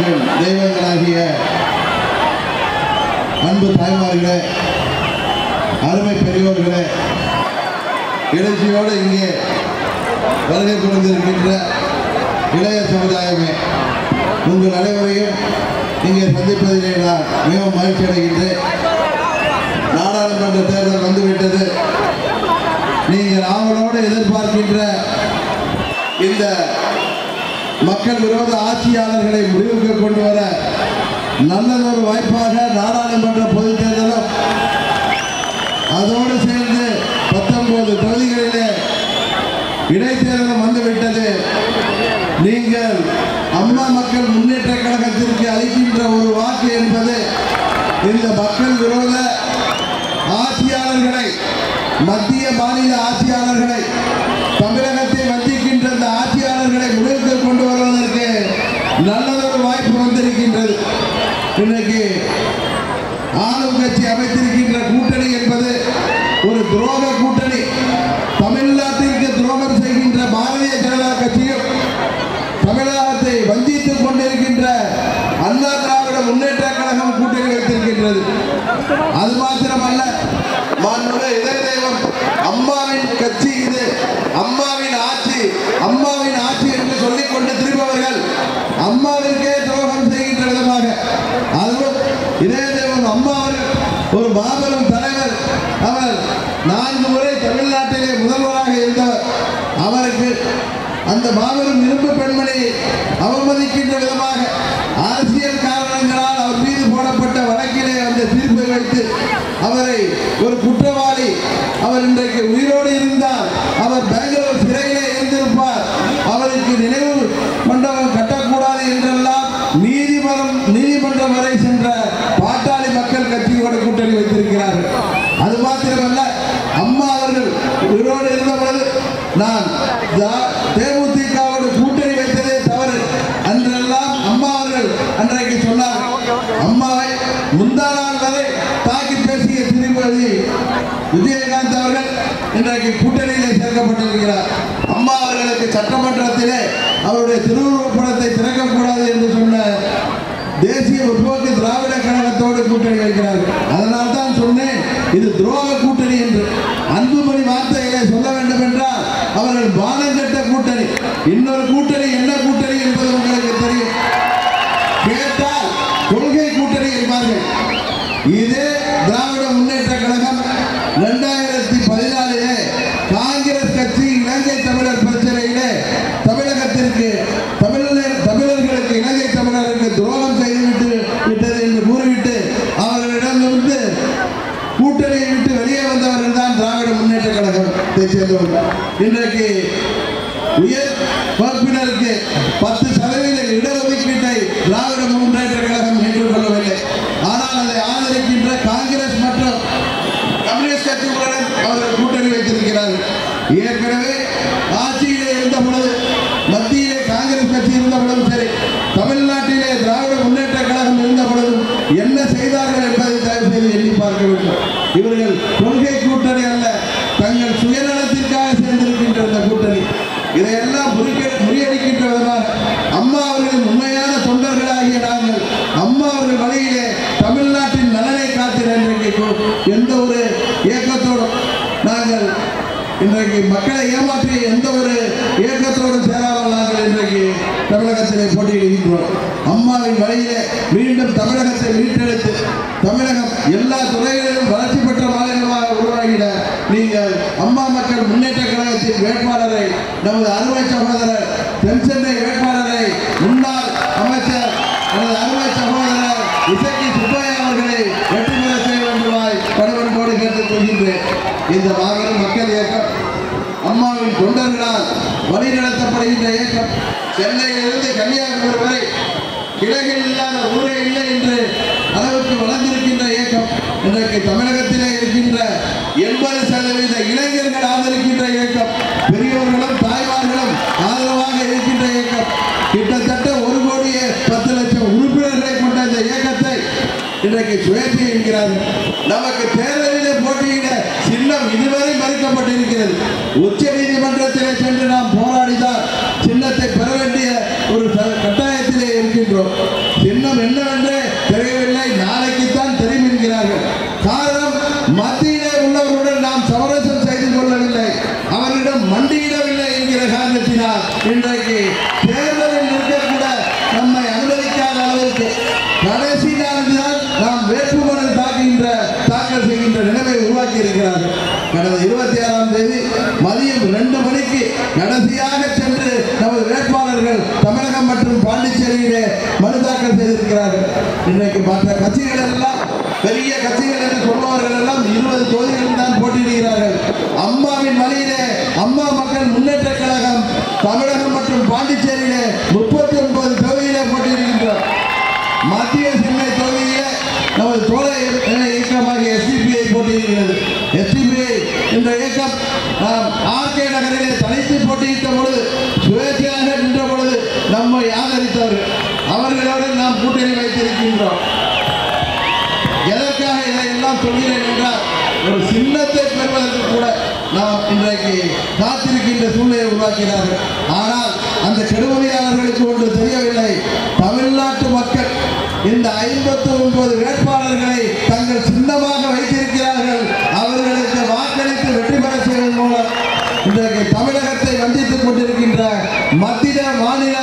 எங்களுக்கு தெய்வங்களாகிய அன்பு தாய்மார்களே அருமை பெரியோர்களே எழுச்சியோடு இங்கே வருகை புரிந்திருக்கின்ற இளைய சமுதாயமே உங்கள் அனைவரையும் இங்கே சந்திப்பதிலே நான் மிகவும் மகிழ்ச்சி அடைகின்றேன். நாடாளுமன்ற தேர்தல் வந்துவிட்டது. நீங்கள் ஆவலோடு எதிர்பார்க்கின்ற இந்த மக்கள் விரோத ஆட்சியாளர்களை முடிவுக்கு கொண்டு வர நல்லதொரு வாய்ப்பாக நாடாளுமன்ற பொதுத் தேர்தலும் அதோடு சேர்ந்து பத்தொன்பது தொகுதிகளிலே இடைத்தேர்தலும் வந்துவிட்டது. நீங்கள் அம்மா மக்கள் முன்னேற்ற கழகத்திற்கு அளிக்கின்ற ஒரு வாக்கு என்பது இந்த மக்கள் விரோத ஆட்சியாளர்களை மத்திய மாநில ஆட்சியாளர்களை தமிழகத்தை இருக்கின்ற இந்த ஆட்சியாளர்களை முடிவுக்கு கொண்டு வருவதற்கு நல்லதொரு வாய்ப்பு வந்திருக்கின்றது. இன்றைக்கு ஆளும் கட்சி அமைத்திருக்கின்ற கூட்டணி என்பது ஒரு துரோக கூட்டணி. தமிழ்நாட்டிற்கு துரோகம் செய்கின்ற பாரதிய ஜனதா கட்சியும் தமிழகத்தை வஞ்சித்துக் கொண்டிருக்கின்ற அண்ணா திராவிட முன்னேற்ற கழகம் கூட்டணி வைத்திருக்கின்றது. அது மாத்திரமல்ல மாண்புமிகு இதய தெய்வம் அம்மாவின் கட்சி இது. அம்மாவின் ஆட்சி அம்மாவின் ஆட்சி என்று சொல்லிக் கொண்டு திரும்பவர்கள் அம்மாவிற்கே துரோகம் செய்கின்ற விதமாக. அதுவும் இதே தேவன் அம்மா ஒரு மாபெரும் தலைவர். அவர் நான்கு முறை தமிழ்நாட்டிலே முதல்வராக இருந்தவர். அவருக்கு அந்த மாபெரும் இரும்பு பெண்மணி அவமதிக்கின்ற விதமாக அரசியல் காரணங்களால் அவர் மீது போடப்பட்ட வழக்கிலே அந்த தீர்ப்பை வைத்து அவரை ஒரு குற்ற அவர் இன்றைக்கு உயிரோடு இருந்தால் அவர் பெங்களூர் சிறையிலே இருந்திருப்பார் அவருக்கு நினைவு மண்டபம் கட்டக்கூடாது என்றெல்லாம் நீதிமன்றம் நீதிமன்றம் வரை சென்ற பாட்டாளி மக்கள் கட்சியோட கூட்டணி வைத்திருக்கிறார்கள். அது மாத்திரமல்ல அம்மா அவர்கள் உயிரோடு இருந்த பொழுது நான் தேமுதிகவோடு கூட்டணி வைத்ததே தவறு. அன்றெல்லாம் அம்மா அவர்கள் அன்றைக்கு சொன்னார் அம்மாவை முந்தா நாள் வரை தாக்கி பேசிய திருப்பதி விஜயகாந்த் அவர்கள் இன்றைக்கு கூட்டணியிலே சேர்க்கப்பட்டிருக்கிறார். அம்மா அவர்களுக்கு சட்டமன்றத்திலே அவருடைய திருவுருவப் படத்தை திறக்கக்கூடாது என்று சொன்ன தேசிய முற்போக்கு திராவிட கழகத்தோடு கூட்டணி வைக்கிறார்கள் அதனால் தான் சொன்னேன் இது துரோக கூட்டணி என்று. அன்புமணி வார்த்தைகளை சொல்ல வேண்டும் என்றால் அவர்கள் பானங்கட்ட கூட்டணி. இன்னொரு கூட்டணி என்ன கூட்டணி? கழகத்தை சேர்ந்தவர்கள் இன்றைக்கு உயர் வகுப்பினருக்கு பத்து சதவீத இடஒதுக்கீட்டை திராவிட முன்னேற்ற கழகம் ஏற்றுக்கொள்ளவில்லை. ஆனால் அதை ஆதரிக்கின்ற காங்கிரஸ் மற்றும் கம்யூனிஸ்ட் கட்சிகளுடன் அவர்கள் கூட்டணி வைத்திருக்கிறார்கள். ஏற்கனவே ஆட்சியிலே இருந்த பொழுது மத்தியிலே காங்கிரஸ் கட்சி இருந்த பொழுதும் சரி தமிழ்நாட்டிலே திராவிட முன்னேற்ற கழகம் இருந்த பொழுதும் என்ன செய்தார்கள் என்பதை தயவு செய்து எண்ணி பார்க்க வேண்டும். இவர்கள் இதையெல்லாம் முறிக்க- முறியடிக்கின்ற விதமாக அம்மா அவர்களின் உண்மையான தொண்டர்களாகிய நாங்கள். அம்மா அவர்கள் வழியிலே தமிழ்நாட்டின் நலனை காத்திட இன்றைக்கு எந்த ஒரு இயக்கத்தோடும் நாங்கள் இன்றைக்கு மக்களை ஏமாற்றி எந்த ஒரு இயக்கத்தோடும் சேராமல் நாங்கள் இன்றைக்கு தமிழகத்திலே போட்டியிடுகின்றோம். அம்மாவின் வழியிலே மீண்டும் தமிழகத்தை மீட்டு தமிழகம் எல்லா துறைகளிலும் வளர்ச்சி பெற்ற மாநிலமாக உருவாகிட நீங்கள் அம்மா மக்கள் முன்னேற்ற வேட்பாளரை நமது அருமை சகோதரர் தென்சென்னை வேட்பாளரை முன்னாள் அமைச்சர் எனது அருமை சகோதரர் இசக்கி சுப்பையா அவர்களை வெற்றி பெற செய்ய வேண்டுமாய் பணிவன்போடு கேட்டுக் கொள்கின்றேன். இந்த மாபெரும் மக்கள் இயக்கம் அம்மாவின் தொண்டர்களால் வழிநடத்தப்படுகின்ற இயக்கம். சென்னையிலிருந்து கன்னியாகுமரி வரை கிளைகள் இல்லாத ஊரே இல்லை என்று அளவுக்கு வளர்ந்திருக்கின்ற இயக்கம். இன்றைக்கு தமிழகத்திலே இருக்கின்ற எண்பது சதவீத இளைஞர்கள் ஆதரிக்கின்ற இயக்கம் பெரியவர்களும் தாய்மார்களும் ஆதரவாக இருக்கின்ற இயக்கம். கிட்டத்தட்ட ஒரு கோடியே பத்து லட்சம் உறுப்பினர்களை கொண்ட இந்த இயக்கத்தை இன்றைக்கு சுயேட்சை என்கிறார்கள். நமக்கு தேர்தலிலே போட்டியிட சின்னம் இதுவரை மறுக்கப்பட்டிருக்கிறது. உச்ச நீதிமன்றத்திலே சென்று நாம் போராடிதான் சின்னத்தை பெற வேண்டிய ஒரு ச- கட்டாயத்திலே இருக்கின்றோம் இன்றைக்கு தேர்தலில் நிற்கக்கூட நம்மை அனுமதிக்காத அளவிற்கு கடைசி நாளில்தான் நாம் வேட்புமனு தாக்குகின்ற தாக்கல் செய்கின்ற நிலைமை உருவாக்கி இருக்கிறார்கள் கடந்த இருபத்தி ஆறாம் தேதி மதியம் ரெண்டு மணிக்கு கடைசியாக சென்று நமது வேட்பாளர்கள் தமிழகம் மற்றும் பாண்டிச்சேரியிலே மனு தாக்கல் செய்திருக்கிறார்கள். இன்றைக்கு மற்ற கட்சிகள் எல்லாம் பெரிய கட்சிகள் என்று சொல்பவர்கள் எல்லாம் இருபது தொகுதிகளில் தான் போட்டியிடுகிறார்கள். அம்மாவின் வழியிலே அம்மா மக்கள் முன்னேற்ற கழகம் தமிழகம் மற்றும் பாண்டிச்சேரியிலே முப்பத்தி ஒன்பது தொகுதியிலே போட்டியிடுகின்றார் மத்திய சென்னை தொகுதியிலே நமது தோழர் இயக்கமாகிய எஸ்டிபிஐ போட்டியிடுகிறது எஸ்டிபிஐ என்ற இயக்கம் ஆர்கே நகரிலே தனித்து போட்டியிட்ட பொழுது சுயேட்சையாக நின்ற பொழுது நம்மை ஆதரித்தவர்கள் அவர்களோடு நாம் கூட்டணி வைத்திருக்கின்றோம் எதற்காக இதையெல்லாம் சொல்கிறேன் என்றால் ஒரு சின்னத்தை பெறுவதற்கு கூட நாம் இன்றைக்கு காத்திருக்கின்ற சூழ்நிலையை உருவாக்கினார்கள். ஆனால் அந்த கெடுமதியாளர்களுக்கு ஒன்று தெரியவில்லை. தமிழ்நாட்டு மக்கள் இந்த ஐம்பத்தி ஒன்பது வேட்பாளர் தங்கள் சின்னமாக வைத்திருக்கிறார்கள் அவர்களுக்கு வாக்களித்து வெற்றி பெற செய்வதன் மூலம் இன்றைக்கு தமிழகத்தை வஞ்சித்துக் கொண்டிருக்கின்ற மத்திய மாநில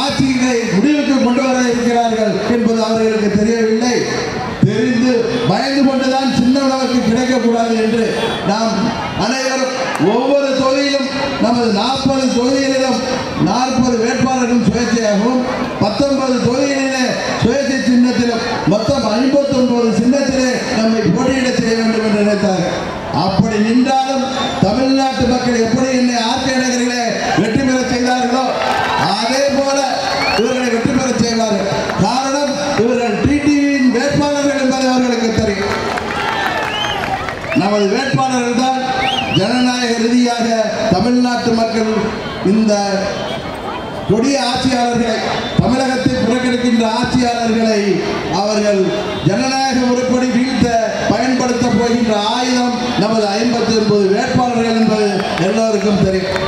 ஆட்சியினை முடிவுக்கு கொண்டு வர இருக்கிறார்கள் என்பது அவர்களுக்கு தெரியவில்லை தெரிந்து பயந்து கொண்டுதான் சின்ன நமக்கு கிடைக்கக்கூடாது என்று நாம் அனைவரும் ஒவ்வொரு தொகுதியிலும் நமது நாற்பது தொகுதிகளிலும் நாற்பது வேட்பாளர்களும் சுயேட்சையாகவும் பத்தொன்பது தொகுதிகளிலே சுயேட்சை சின்னத்திலும் மொத்தம் ஐம்பத்தி ஒன்பது சின்னத்திலே நம்மை போட்டியிட செய்ய வேண்டும் என்று நினைத்தார்கள் அப்படி நின்றாலும் தமிழ்நாட்டு மக்கள் எப்படி என்னை ஆர்கே நகரிலே வெற்றி பெற செய்தார்களோ? அதே போல இவர்களை வெற்றி பெற செய்வார்கள் காரணம் இவர்கள் டிடிவியின் வேட்பாளர்கள் என்பதை அவர்களுக்கு தெரியும். நமது வேட்பாளர்கள் தான் ஜனநாயக ரீதியாக தமிழ்நாட்டு மக்கள் இந்த கொடிய ஆட்சியாளர்களை தமிழகத்தை புறக்கணிக்கின்ற ஆட்சியாளர்களை அவர்கள் ஜனநாயக முறைப்படி வீழ்த்த பயன்படுத்த போகின்ற ஆயுதம் நமது ஐம்பத்தி ஒன்பது வேட்பாளர்கள் என்பது எல்லோருக்கும் தெரியும்.